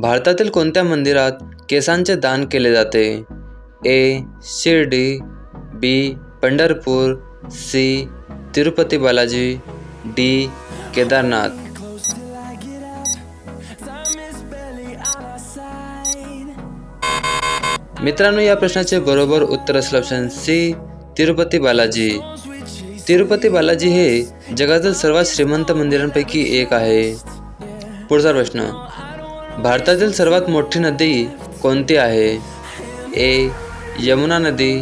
भारतातील कोणत्या मंदिरात केसांचे दान केले जाते? A Shirdi B Pandharpur C Tirupati Balaji D Kedarnath. मित्रांनो या प्रश्नाचे बरोबर उत्तर असलं ऑप्शन सी तिरुपती बालाजी. तिरुपती बालाजी हे जगातील सर्वात श्रीमंत मंदिरांपैकी एक आहे. पुढचा प्रश्न. भारतातील सर्वात मोठी नदी कोणती आहे? ए यमुना नदी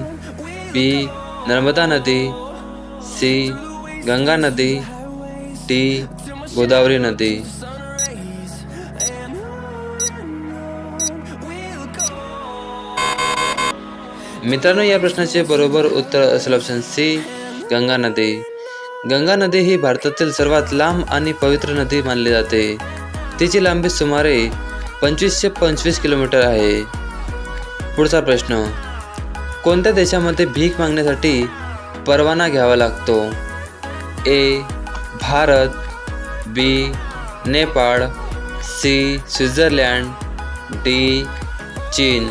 बी नर्मदा नदी सी गंगा नदी डी गोदावरी नदी. मित्रांनो या प्रश्नाचे बरोबर उत्तर असेल ऑप्शन सी गंगा नदी. गंगा नदी ही भारतातील सर्वात लांब आणि पवित्र नदी मानली जाते. तिची लांबी सुमारे पंचवीसशे पंचवीस किलोमीटर आहे. पुढचा प्रश्न. कोणत्या देशामध्ये भीक मागण्यासाठी परवाना घ्यावा लागतो? A. Bharat. B. Nepal. C. Switzerland. D. चीन.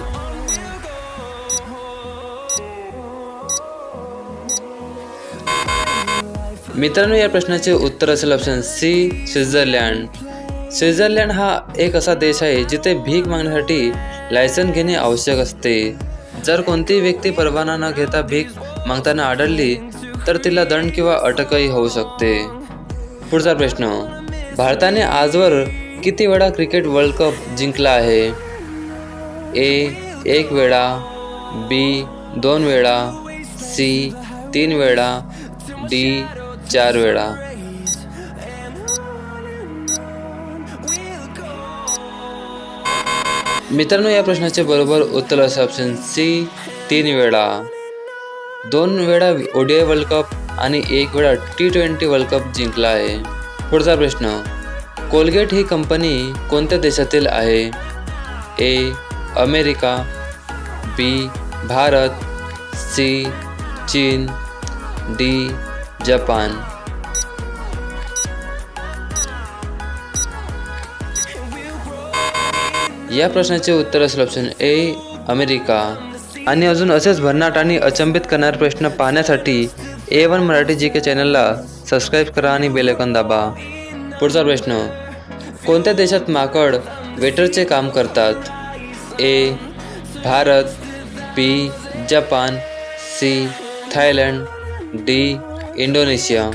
मित्रांनो या प्रश्नाचे उत्तर असेल ऑप्शन सी स्वित्झर्लँड. स्वित्झर्लंड हा एक असा देश आहे जिथे भीक मागण्यासाठी लायसन घेणे आवश्यक असते. जर कोणतीही व्यक्ती परवाना न घेता भीक मागताना आढळली तर तिला दंड किंवा अटकही होऊ शकते. पुढचा प्रश्न. भारताने आजवर किती वेळा क्रिकेट वर्ल्ड कप जिंकला आहे? ए एक वेळा बी दोन वेळा सी तीन वेळा डी चार वेळा. मित्रांनो या प्रश्नाचे बरोबर उत्तर असे ऑप्शन सी तीन वेळा. दोन वेळा ओडीआय वर्ल्ड कप आणि एक वेळा टी ट्वेंटी वर्ल्ड कप जिंकला आहे. पुढचा प्रश्न कोलगेट ही कंपनी कोणत्या देशातील आहे? A America B Bharat C चीन डी जपान. या प्रश्नाचे उत्तर असेल ऑप्शन ए अमेरिका. आणि अजून असेच भन्नाट आणि अचंबित करणारे प्रश्न पाहण्यासाठी ए वन मराठी जी के चॅनलला सबस्क्राईब करा आणि बेलायकॉन दाबा. पुढचा प्रश्न कोणत्या देशात माकड वेटरचे काम करतात? A Bharat B Japan C Thailand D Indonesia.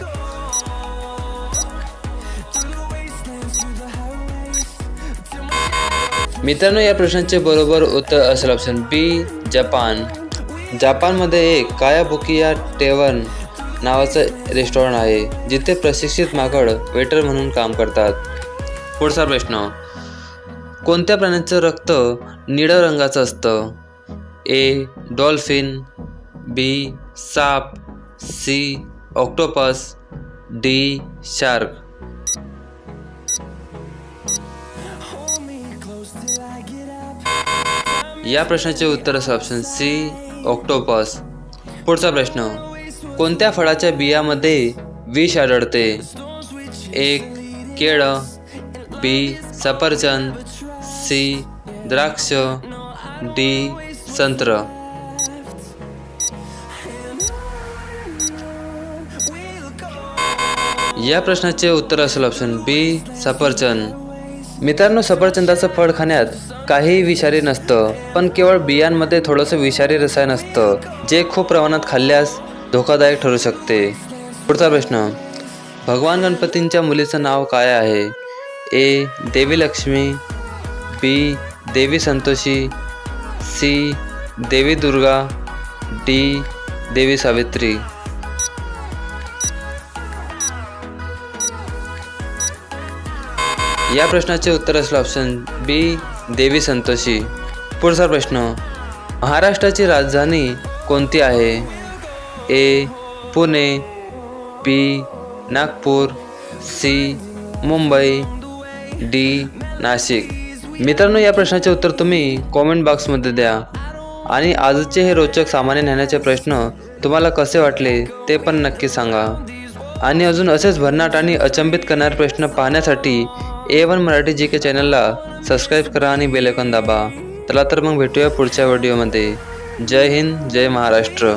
मित्रांनो या प्रश्नाचे बरोबर उत्तर असेल ऑप्शन बी जपान. जपानमध्ये एक कायाबुकिया टेवन नावाचं रेस्टॉरंट आहे जिथे प्रशिक्षित माकड वेटर म्हणून काम करतात. पुढचा प्रश्न. कोणत्या प्राण्याचं रक्त निळ्या रंगाचं असतं? ए डॉल्फिन बी साप. सी ऑक्टोपस डी शार्क या प्रश्नाचे उत्तर असं ऑप्शन सी ऑक्टोपस पुढचा प्रश्न कोणत्या फळाच्या बियामध्ये विष आढळते? एक केळं बी सफरचंद सी द्राक्ष डी संत्र. या प्रश्नाचे उत्तर असेल ऑप्शन बी सफरचंद. मित्रांनो सफरचंदाचं फळ खाण्यात काहीही विषारी नसतं पण केवळ बियांमध्ये थोडंसं विषारी रसायन असतं जे खूप प्रमाणात खाल्ल्यास धोकादायक ठरू शकते. पुढचा प्रश्न. भगवान गणपतींच्या मुलीचं नाव काय आहे? ए. देवी लक्ष्मी बी. देवी संतोषी सी. देवी दुर्गा डी. देवी सावित्री. या प्रश्नाचे उत्तर असलं ऑप्शन बी देवी संतोषी. पुढचा प्रश्न महाराष्ट्राची राजधानी कोणती आहे? A Pune B Nagpur C Mumbai D Nashik. मित्रांनो या प्रश्नाचे उत्तर तुम्ही कॉमेंट बॉक्समध्ये द्या. आणि आजचे हे रोचक सामान्य ज्ञानाचे प्रश्न तुम्हाला कसे वाटले ते पण नक्की सांगा. आणि अजून असेच भन्नाट आणि अचंबित करणारे प्रश्न पाहण्यासाठी ए वन मराठी जी के चॅनलला सबस्क्राईब करा आणि बेल दाबा. चला तर मग भेटूया पुढच्या व्हिडिओमध्ये जय हिंद जय महाराष्ट्र.